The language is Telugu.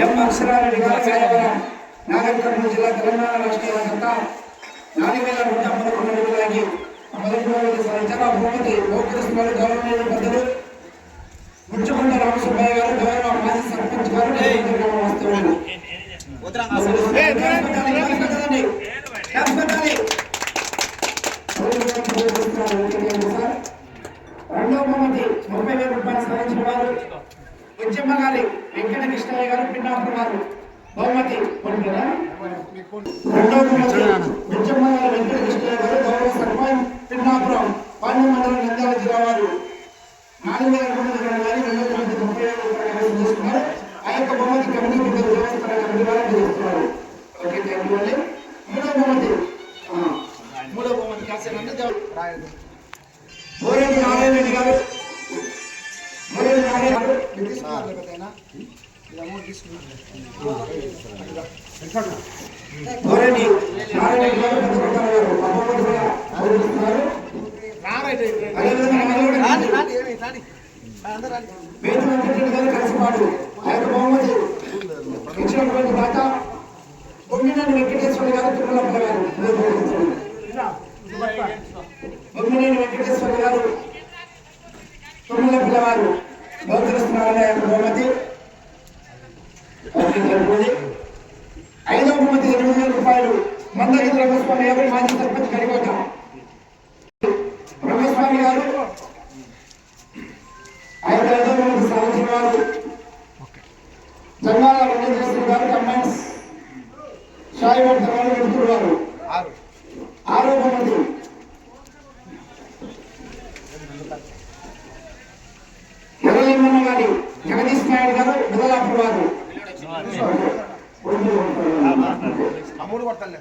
ఎం అక్షరారెడ్డి గారు రాయవరం నాగర్ కర్నూలు జిల్లా తెలంగాణ రాష్ట్ర వ్యాప్తంగా నాలుగు వేల నూట పదకొండు అడుగులకి మొదటి ఆ బహుమతి గోపురస్తున్నారు గౌరవనీయ పెద్దలు ముచ్చకొండ రామసుబ్బయ్య గారు గౌరవ మాజీ సర్పంచ్ గారు గ్రామ వాస్తవ్యులు రెండవ బహుమతి ముప్పై వేల రూపాయలు సాధించిన వారు గారి వెంకట కృష్ణయ్య గారు పిన్నాపురం గారు. బహుమతి రెండవ గారి వెంకట కృష్ణయ్య గారు గౌరవ సర్పంచ్ పిన్నాపురం పాండ్య మండలం నంద్యాల జిల్లా వారు. నాలుగు వేల కానీ రెండవ బహుమతి ముప్పై వేల రూపాయలు కైవసం చేసుకున్నారు. ఆ యొక్క బహుమతి కమిటీ పెద్దలు దేవస్థాన కమిటీ వారు అందజేస్తున్నారు ఓకే థ్యాంక్ యూ అండి. మూడవ బహుమతి. మూడవ బహుమతి నారాయణ రెడ్డి గారు. మోరేటి నారాయణ గారు బహుమతి ఇచ్చినటువంటి దాత బొమ్మినేని వెంకటేశ్వర గారు తిరుమలప్ప గారు బొమ్మినేని వెంకటేశ్వర గారు తొమ్మిది పిల్లవారు బౌద్ధస్తున్నారనే బహుమతి. ఐదవ బహుమతి ఎనిమిది వేల రూపాయలు. మందగిరి రమస్వామి గారు మాజీ సర్పంచ్ కడికోట రమస్వామి గారు ఐదవ బహుమతి జంగాల వెంకటేశ్వర గారు కంబైన్స్ వెళ్తున్నారు ఆరో బహుమతి. గారి జగదీష్ నాయుడు గారు బుధలాపురం వారు అమ్ముడు కొట్టాలి